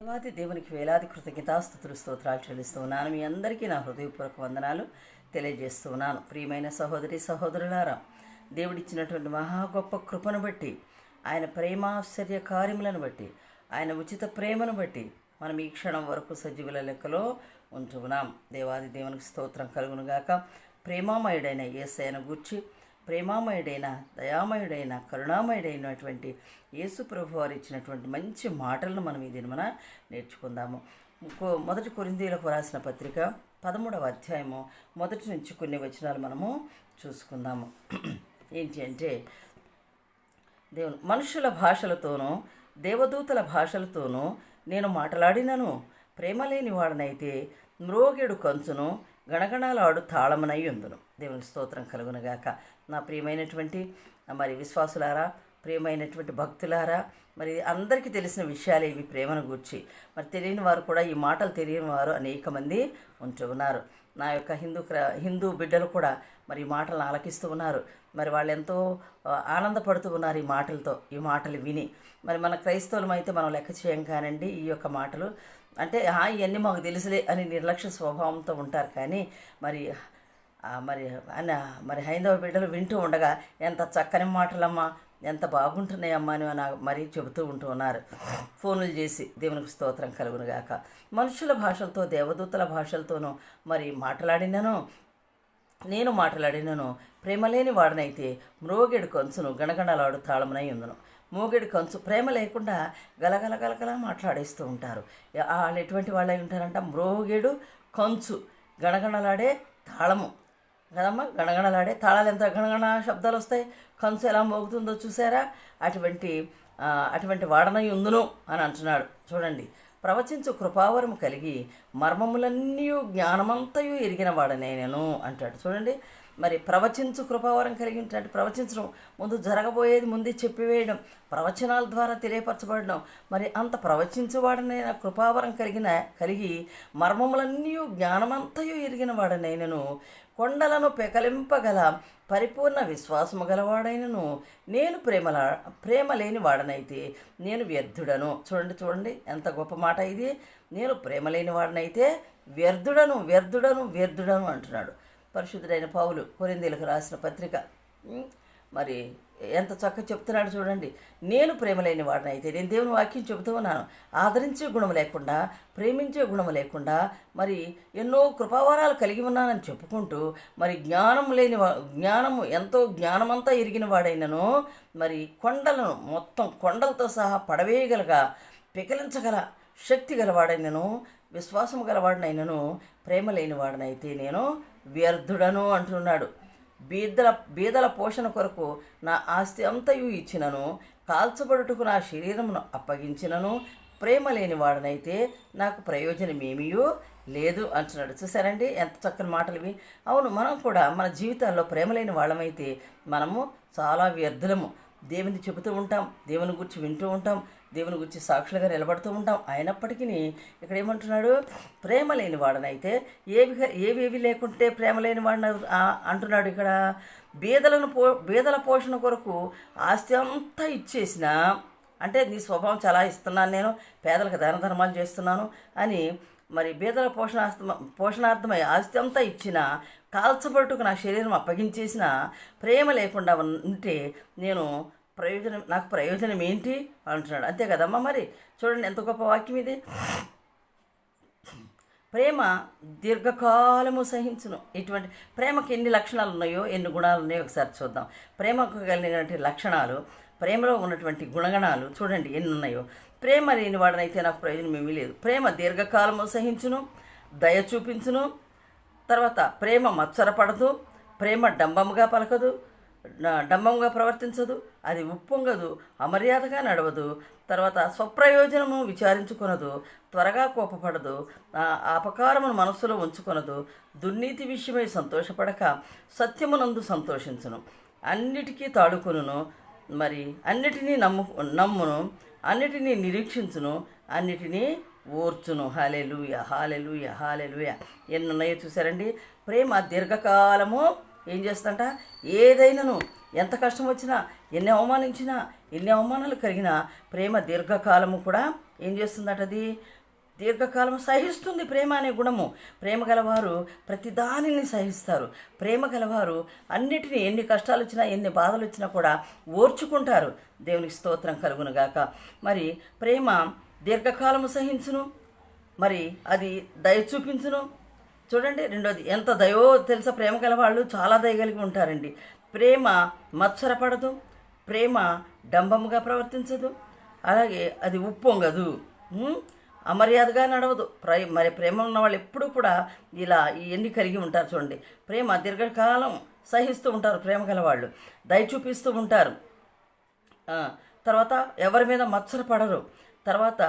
దేవాది దేవునికి వేలాది కృతజ్ఞతాస్థుతులు స్తోత్రాలు చెల్లిస్తూ ఉన్నాను. మీ అందరికీ నా హృదయపూర్వక వందనాలు తెలియజేస్తూ ఉన్నాను. ప్రియమైన సహోదరి సహోదరులారా దేవుడిచ్చినటువంటి మహా గొప్ప కృపను బట్టి ఆయన ప్రేమాశ్చర్య కార్యములను బట్టి ఆయన ఉచిత ప్రేమను బట్టి మనం ఈ క్షణం వరకు సజీవుల లెక్కలో ఉంటున్నాం దేవాది దేవునికి స్తోత్రం కలుగునుగాక. ప్రేమామయుడైన యేసయ్యను గూర్చి ప్రేమామయుడైన దయామయుడైన కరుణామయుడైనటువంటి యేసు ప్రభు వారు ఇచ్చినటువంటి మంచి మాటలను మనం ఈ దినమన నేర్చుకుందాము. ఇంకో- మొదటి కొరిందీలకు రాసిన పత్రిక పదమూడవ అధ్యాయము మొదటి నుంచి కొన్ని వచనాలు మనము చూసుకుందాము. ఏంటి అంటే దేవుని మనుషుల భాషలతోనూ దేవదూతల భాషలతోనూ నేను మాట్లాడినను. ప్రేమ లేని వాడనైతే మ్రోగిడు కంచును గణగణాలాడు తాళమునై ఉందును. దేవుని స్తోత్రం కలుగునగాక. నా ప్రియమైనటువంటి మరి విశ్వాసులారా ప్రియమైనటువంటి భక్తులారా మరి అందరికీ తెలిసిన విషయాలు ఇవి ప్రేమను గూర్చి. మరి తెలియని వారు కూడా ఈ మాటలు తెలియని వారు అనేక మంది ఉంటూ ఉన్నారు. నా యొక్క హిందూ క్ర- హిందూ బిడ్డలు కూడా మరి ఈ మాటలను ఆలకిస్తూ ఉన్నారు. మరి వాళ్ళు ఎంతో ఆనందపడుతూ ఉన్నారు ఈ మాటలతో ఈ మాటలు విని. మరి మన క్రైస్తవులం అయితే మనం లెక్క చేయం కానండి ఈ యొక్క మాటలు అంటే "ఆ, ఇవన్నీ మాకు తెలుసులే అని నిర్లక్ష్య స్వభావంతో ఉంటారు. కానీ మరి మరి ఆయన మరి హైందవ బిడ్డలు వింటూ ఉండగా ఎంత చక్కని మాటలమ్మా ఎంత బాగుంటున్నాయమ్మా అని నా మరీ చెబుతూ ఉంటూ ఉన్నారు. ఫోనులు చేసి దేవునికి స్తోత్రం కలుగునుగాక మనుషుల భాషలతో దేవదూతల భాషలతోనూ మరి మాట్లాడినను నేను మాట్లాడినను ప్రేమలేని వాడనైతే మ్రోగెడు కొంచును గణగణలాడు తాళమునై ఉందను. మూగిడి కంచు ప్రేమ లేకుండా గలగల గలగల మాట్లాడేస్తూ ఉంటారు. వాళ్ళు ఎటువంటి వాళ్ళు ఉంటారంట? మ్రోగిడు కంచు గణగణలాడే తాళము. కదమ్మా? గణగణలాడే తాళాలు ఎంత గణగణ శబ్దాలు వస్తాయి. కంచు ఎలా మోగుతుందో చూసారా? అటువంటి అటువంటి వాడనై ఉందును అని అంటున్నాడు. చూడండి. ప్రవచించు కృపావరము కలిగి మర్మములన్నీ జ్ఞానమంతయు ఎరిగిన వాడనే నేను అంటాడు. చూడండి. మరి ప్రవచించు కృపావరం కలిగి ప్రవచించడం ముందు జరగబోయేది ముందే చెప్పివేయడం ప్రవచనాల ద్వారా తెలియపరచబడడం మరి అంత ప్రవచించువాడనైన కృపావరం కలిగిన కలిగి మర్మములన్నీ జ్ఞానమంతయు ఎరిగిన వాడనైనను కొండలను పెకలింపగల పరిపూర్ణ విశ్వాసము గలవాడైనను. నేను ప్రేమల ప్రేమ లేని వాడనైతే నేను వ్యర్థుడను. చూడండి చూడండి ఎంత గొప్ప మాట ఇది. నేను ప్రేమ లేని వాడనైతే వ్యర్థుడను వ్యర్థుడను వ్యర్థుడను అంటున్నాడు. పరిశుద్ధుడైన పౌలు కొరిందీలకు రాసిన పత్రిక. మరి ఎంత చక్కగా చెప్తున్నాడు చూడండి. నేను ప్రేమ లేని వాడినైతే నేను దేవుని వాక్యం చెబుతూ ఉన్నాను. ఆదరించే గుణం లేకుండా ప్రేమించే గుణం లేకుండా మరి ఎన్నో కృపావరాలు కలిగి ఉన్నానని చెప్పుకుంటూ మరి జ్ఞానం లేని జ్ఞానము ఎంతో జ్ఞానమంతా ఎరిగిన వాడైనను మరి కొండలను మొత్తం కొండలతో సహా పడవేయగలగా పికలించగల శక్తి గలవాడైనను విశ్వాసము గలవాడినైనను ప్రేమ లేనివాడినైతే నేను వ్యర్థుడను అంటున్నాడు. బీదల బీదల పోషణ కొరకు నా ఆస్తి అంతయు ఇచ్చినను కాల్చబడుటకు నా శరీరమును అప్పగించినను ప్రేమ లేని వాడనైతే నాకు ప్రయోజనమేమీయూ లేదు అంటున్నాడు. చూసారండి ఎంత చక్కని మాటలు ఇవి. అవును మనం కూడా మన జీవితాల్లో ప్రేమ లేని వాళ్ళమైతే మనము చాలా వ్యర్థులము. దేవుని చెబుతూ ఉంటాం దేవుని గురించి వింటూ ఉంటాం దేవుని గురించి సాక్షులుగా నిలబడుతూ ఉంటాం. అయినప్పటికీ ఇక్కడ ఏమంటున్నాడు? ప్రేమ లేని వాడనైతే ఏవి ఏవేవి లేకుంటే ప్రేమ లేని వాడిన అంటున్నాడు ఇక్కడ. బీదలను పో బీదల పోషణ కొరకు ఆస్తి అంతా ఇచ్చేసిన అంటే నీ స్వభావం చాలా ఇస్తున్నాను నేను పేదలకు దాన ధర్మాలు చేస్తున్నాను అని మరి బీదల పోషణార్థమ పోషణార్థమై ఆస్తి అంతా ఇచ్చిన కాల్చబట్టుకు నా శరీరం అప్పగించేసిన ప్రేమ లేకుండా ఉంటే నేను ప్రయోజనం నాకు ప్రయోజనం ఏంటి? అంటున్నాడు. అంతే కదమ్మా మరి. చూడండి ఎంత గొప్ప వాక్యం ఇది. ప్రేమ దీర్ఘకాలము సహించును. ఇటువంటి ప్రేమకి ఎన్ని లక్షణాలు ఉన్నాయో ఎన్ని గుణాలు ఉన్నాయో ఒకసారి చూద్దాం. ప్రేమకు కలిగినటువంటి లక్షణాలు ప్రేమలో ఉన్నటువంటి గుణగణాలు చూడండి ఎన్ని ఉన్నాయో. ప్రేమ లేని వాడనైతే నాకు ప్రయోజనం ఏమీ లేదు. ప్రేమ దీర్ఘకాలము సహించును దయ చూపించును. తర్వాత ప్రేమ మత్సరపడదు ప్రేమ డంబముగా పలకదు డంబంగా ప్రవర్తించదు అది ఉప్పొంగదు అమర్యాదగా నడవదు. తర్వాత స్వప్రయోజనము విచారించుకొనదు త్వరగా కోపపడదు అపకారమును మనస్సులో ఉంచుకొనదు. దుర్నీతి విషయమై సంతోషపడక సత్యమునందు సంతోషించును. అన్నిటికీ తాడుకొనును. మరి అన్నిటినీ నమ్ము నమ్మును. అన్నిటినీ నిరీక్షించును అన్నిటినీ ఓర్చును. హాలెలుయ హాలెలుయ హాలెలుయ ఎన్ని ఉన్నాయో చూసారండి ప్రేమ దీర్ఘకాలము ఏం చేస్తుంట ఏదైనాను ఎంత కష్టం వచ్చినా ఎన్ని అవమానించినా ఎన్ని అవమానాలు కలిగినా ప్రేమ దీర్ఘకాలము కూడా ఏం చేస్తుందట అది దీర్ఘకాలం సహిస్తుంది ప్రేమ అనే గుణము. ప్రేమ గలవారు ప్రతి దానిని సహిస్తారు. ప్రేమ గలవారు అన్నిటినీ ఎన్ని కష్టాలు వచ్చినా ఎన్ని బాధలు వచ్చినా కూడా ఓర్చుకుంటారు. దేవునికి స్తోత్రం కలుగునుగాక. మరి ప్రేమ దీర్ఘకాలము సహించును. మరి అది దయ చూపించును. చూడండి రెండోది ఎంత దయో తెలుసా? ప్రేమ గలవాళ్ళు చాలా దయగలిగి ఉంటారండి. ప్రేమ మత్సరపడదు. ప్రేమ డంబముగా ప్రవర్తించదు. అలాగే అది ఉప్పొంగదు. అమర్యాదగా నడవదు. ప్రై మరి ప్రేమ ఉన్న వాళ్ళు ఎప్పుడూ కూడా ఇలా ఇవన్నీ కలిగి ఉంటారు చూడండి. ప్రేమ దీర్ఘకాలం సహిస్తూ ఉంటారు ప్రేమ గలవాళ్ళు. దయ చూపిస్తూ ఉంటారు. తర్వాత ఎవరి మీద మచ్చర పడరు. తర్వాత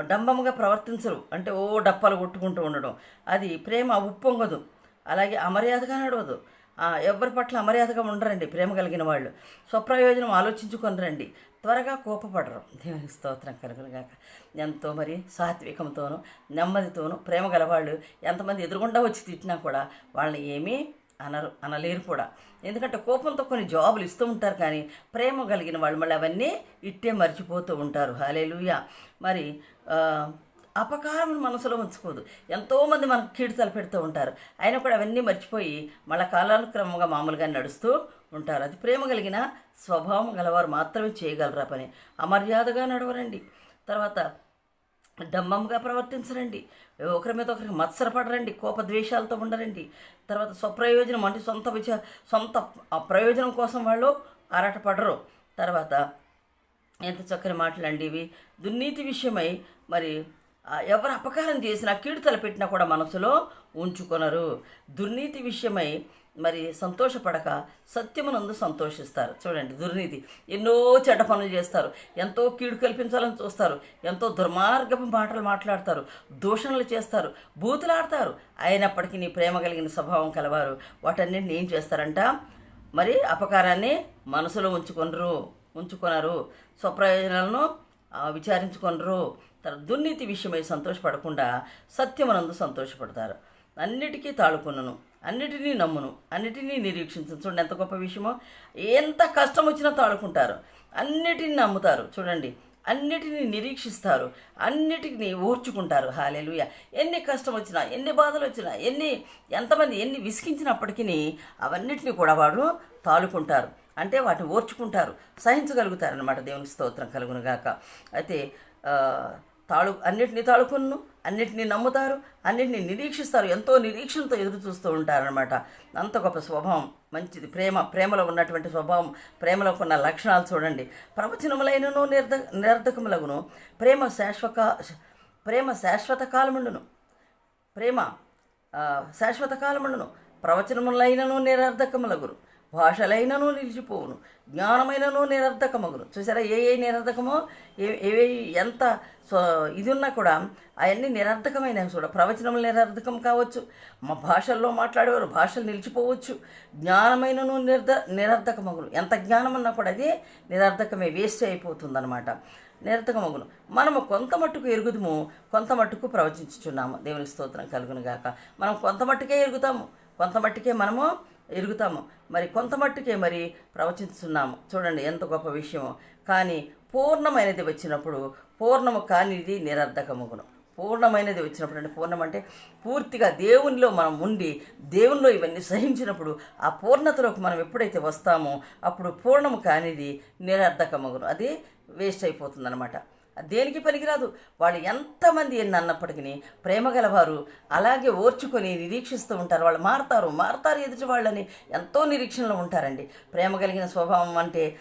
డంబముగా ప్రవర్తించరు. అంటే ఓ డప్పాలు కొట్టుకుంటూ ఉండడం. అది ప్రేమ ఉప్పొంగదు. అలాగే అమర్యాదగా నడవదు. ఎవరి పట్ల అమర్యాదగా ఉండరండి ప్రేమ కలిగిన వాళ్ళు. స్వప్రయోజనం ఆలోచించుకొని రండి త్వరగా కోపపడరు. దేవుని స్తోత్రం కలుగునుగాక. ఎంతో మరి సాత్వికంతోనూ నెమ్మదితోనూ ప్రేమ గలవాళ్ళు ఎంతమంది ఎదురుగుండా వచ్చి తిట్టినా కూడా వాళ్ళని ఏమీ అనరు అనలేరు కూడా. ఎందుకంటే కోపంతో కొన్ని జాబులు ఇస్తూ ఉంటారు కానీ ప్రేమ కలిగిన వాళ్ళు మళ్ళీ అవన్నీ ఇట్టే మర్చిపోతూ ఉంటారు. హాలేలుయా మరి అపకారం మనసులో ఉంచుకోదు. ఎంతోమంది మనకు కీడు తలపెడుతూ ఉంటారు. అయినా కూడా అవన్నీ మర్చిపోయి మళ్ళీ కాలానుక్రమంగా మామూలుగా నడుస్తూ ఉంటారు. అది ప్రేమ కలిగిన స్వభావం గలవారు మాత్రమే చేయగలరా పని. అమర్యాదగా నడవరండి. తర్వాత డమ్మంగా ప్రవర్తించరండి. ఒకరి మీద ఒకరికి మత్సరపడరండి. కోపద్వేషాలతో ఉండరండి. తర్వాత స్వప్రయోజనం అంటే సొంత విచ సొంత ప్రయోజనం కోసం వాళ్ళు ఆరాటపడరు. తర్వాత ఎంత చక్కని మాటలండి ఇవి. దుర్నీతి విషయమై మరి ఎవరు అపకారం చేసినా కీడు తలపెట్టినా కూడా మనసులో ఉంచుకొనరు. దుర్నీతి విషయమై మరి సంతోషపడక సత్యమునందు సంతోషిస్తారు. చూడండి దుర్నీతి. ఎన్నో చెడ్డ పనులు చేస్తారు. ఎంతో కీడు కల్పించాలని చూస్తారు. ఎంతో దుర్మార్గపు మాటలు మాట్లాడతారు. దూషణలు చేస్తారు. బూతులాడతారు. అయినప్పటికీ నీ ప్రేమ కలిగిన స్వభావం కలవారు. వాటన్నిటిని ఏం చేస్తారంట? మరి అపకారాన్ని మనసులో ఉంచుకొనరు. ఉంచుకొనరు. స్వప్రయోజనాలను విచారించుకొనరు. దుర్నీతి విషయమై సంతోషపడకుండా సత్యమనందు సంతోషపడతారు. అన్నిటికీ తాళుకొనను అన్నిటినీ నమ్మును. అన్నిటినీ నిరీక్షించను. చూడండి ఎంత గొప్ప విషయమో. ఎంత కష్టం వచ్చినా తాళుకుంటారు. అన్నిటిని నమ్ముతారు. చూడండి. అన్నిటినీ నిరీక్షిస్తారు. అన్నిటిని ఓర్చుకుంటారు. హాలేలుయ. ఎన్ని కష్టం వచ్చినా ఎన్ని బాధలు వచ్చినా ఎన్ని ఎంతమంది ఎన్ని విసిగించినప్పటికీ అవన్నిటిని కూడా వాడు తాలుకుంటారు అంటే వాటిని ఓర్చుకుంటారు సహించగలుగుతారు అనమాట దేవునికి స్తోత్రం కలుగునుగాక. అయితే తాళు అన్నిటిని తాళుకును అన్నిటిని నమ్ముతారు అన్నిటిని నిరీక్షిస్తారు ఎంతో నిరీక్షణతో ఎదురు చూస్తూ ఉంటారనమాట అంత గొప్ప స్వభావం మంచిది ప్రేమ ప్రేమలో ఉన్నటువంటి స్వభావం ప్రేమలో ఉన్న లక్షణాలు చూడండి. ప్రవచనములైనను నిర్ధ నిరర్ధకములగును ప్రేమ శాశ్వత ప్రేమ శాశ్వత కాలముండును. ప్రేమ శాశ్వత కాలముండును. ప్రవచనములైనను నిరర్ధకములగురు. భాషలైనను నిలిచిపోవును. జ్ఞానమైనను నిరర్ధకమగును. చూసారా ఏ ఏ నిరర్ధకమో ఏ ఏవే ఎంత సో ఇది ఉన్నా కూడా అవన్నీ నిరర్ధకమైనవి చూడ. ప్రవచనములు నిరర్ధకం కావచ్చు. మా భాషల్లో మాట్లాడేవారు భాషలు నిలిచిపోవచ్చు. జ్ఞానమైనను నిర్ధ నిరర్ధకమగును. ఎంత జ్ఞానం ఉన్నా కూడా అది నిరర్ధకమే వేస్ట్ అయిపోతుందన్నమాట. నిరర్థకమగును మనము కొంత మట్టుకు ఎరుగుదుము కొంత మట్టుకు ప్రవచించుచున్నాము. దేవుని స్తోత్రం కలుగును గాక మనం కొంత మట్టుకే ఎరుగుతాము కొంత మట్టుకే మనము ఎరుగుతాము. మరి కొంత మట్టుకే మరి ప్రవచిస్తున్నాము చూడండి ఎంత గొప్ప విషయమో. కానీ పూర్ణమైనది వచ్చినప్పుడు పూర్ణము కానిది నిరర్ధకమగును. పూర్ణమైనది వచ్చినప్పుడు అంటే పూర్ణం అంటే పూర్తిగా దేవునిలో మనం ఉండి దేవునిలో ఇవన్నీ సహించినప్పుడు ఆ పూర్ణతలోకి మనం ఎప్పుడైతే వస్తామో అప్పుడు పూర్ణము కానిది నిరర్ధకమగును. అది వేస్ట్ అయిపోతుందన్నమాట. దేనికి పనికిరాదు? వాళ్ళు ఎంతమంది ఎన్ని అన్నప్పటికీ ప్రేమ గలవారు అలాగే ఓర్చుకొని నిరీక్షిస్తూ ఉంటారు. వాళ్ళు మారతారు మారతారు ఎదుటి వాళ్ళని. ఎంతో నిరీక్షణలో ఉంటారండి. ప్రేమ కలిగిన స్వభావం అంటే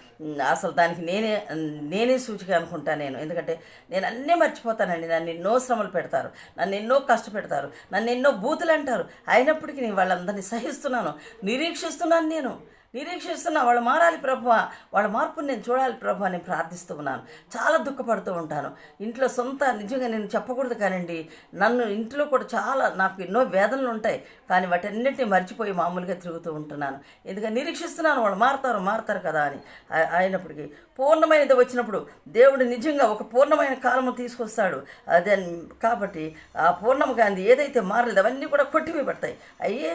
అసలు దానికి నేనే నేనే సూచిక అనుకుంటాను నేను. ఎందుకంటే నేను అన్నీ మర్చిపోతానండి. నన్ను ఎన్నో శ్రమలు పెడతారు నన్ను ఎన్నో కష్టపెడతారు నన్ను ఎన్నో బూతులు అంటారు అయినప్పటికీ నేను వాళ్ళందరినీ సహిస్తున్నాను నిరీక్షిస్తున్నాను నేను. నిరీక్షిస్తున్నా వాళ్ళు మారాలి ప్రభు వాళ్ళ మార్పుని నేను చూడాలి ప్రభు అని ప్రార్థిస్తూ ఉన్నాను. చాలా దుఃఖపడుతూ ఉంటాను. ఇంట్లో సొంత నిజంగా నేను చెప్పకూడదు కానండి నన్ను ఇంట్లో కూడా చాలా నాకు ఎన్నో వేదనలు ఉంటాయి కానీ వాటన్నిటిని మర్చిపోయి మామూలుగా తిరుగుతూ ఉంటున్నాను. ఎందుకంటే నిరీక్షిస్తున్నాను వాళ్ళు మారుతారు మారుతారు కదా అని. అయినప్పటికీ పూర్ణమైనది వచ్చినప్పుడు దేవుడు నిజంగా ఒక పూర్ణమైన కాలము తీసుకొస్తాడు. అదే కాబట్టి ఆ పూర్ణము గాంధీ ఏదైతే మారలేదు అవన్నీ కూడా కొట్టివేయబడతాయి. అయ్యే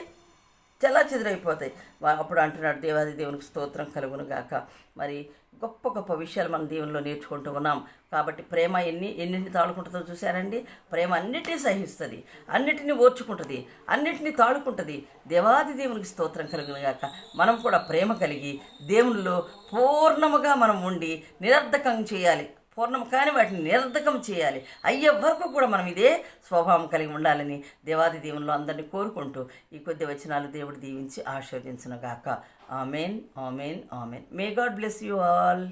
తెల్ల చెదిరైపోతాయి. అప్పుడు అంటున్నాడు దేవాది దేవునికి స్తోత్రం కలుగును గాక. మరి గొప్ప గొప్ప విషయాలు మనం దేవునిలో నేర్చుకుంటూ ఉన్నాం. కాబట్టి ప్రేమ ఎన్ని ఎన్నింటిని తాడుకుంటుందో చూసారండి ప్రేమ అన్నిటినీ సహిస్తుంది అన్నిటినీ ఓర్చుకుంటుంది అన్నిటినీ తాడుకుంటుంది దేవాది దేవునికి స్తోత్రం కలుగును గాక. మనం కూడా ప్రేమ కలిగి దేవునిలో పూర్ణముగా మనం ఉండి నిరర్ధకం చేయాలి. పూర్ణం కాని వాటిని నిరర్ధకం చేయాలి. అయ్యే వరకు కూడా మనం ఇదే స్వభావం కలిగి ఉండాలని దేవాది దేవునిలో అందరినీ కోరుకుంటూ ఈ కొద్ది వచనాలు దేవుడు దీవించి ఆశీర్వదించిన గాక amen amen amen. May God bless you all